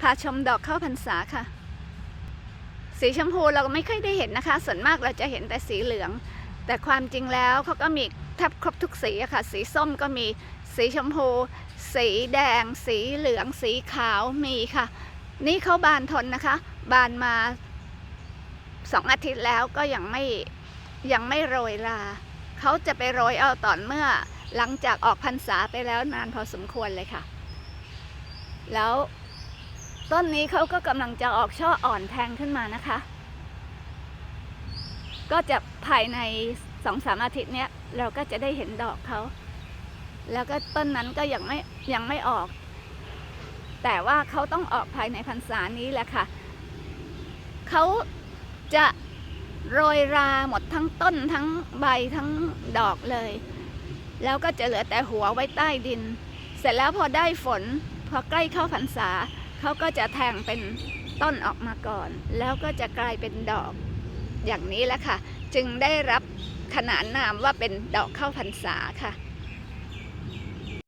พาชมดอกข้าวพรรษาค่ะ สีชมพูเราไม่ค่อยได้เห็นนะคะ ส่วนมากเราจะเห็นแต่สีเหลือง แต่ความจริงแล้วเขาก็มีแทบครบทุกสีอะค่ะ สีส้มก็มีสีชมพู สีแดง สีเหลือง สีขาวมีค่ะ นี่เขาบานทนนะคะ บานมาสองอาทิตย์แล้วก็ยังไม่ยังไม่โรยราเขาจะไปโรยเอาตอนเมื่อหลังจากออกพรรษาไปแล้วนานพอสมควรเลยค่ะ แล้ว ต้นนี้เขาก็กำลังจะออกช่ออ่อนแทงขึ้นมานะคะ ก็จะภายในสองสามอาทิตย์เนี้ยเราก็จะได้เห็นดอกเขาแล้วก็ต้นนั้นก็ยังไม่ยังไม่ออก แต่ว่าเขาต้องออกภายในพรรษานี้แหละค่ะเขาจะโรยราหมดทั้งต้นทั้งใบทั้งดอกเลย แล้วก็จะเหลือแต่หัวไว้ใต้ดิน เสร็จแล้วพอได้ฝน พอใกล้เข้าพรรษา เขาก็จะแทงเป็นต้นออกมาก่อน แล้วก็จะกลายเป็นดอก อย่างนี้แหละค่ะ จึงได้รับขนานนามว่าเป็นดอกเข้าพรรษาค่ะ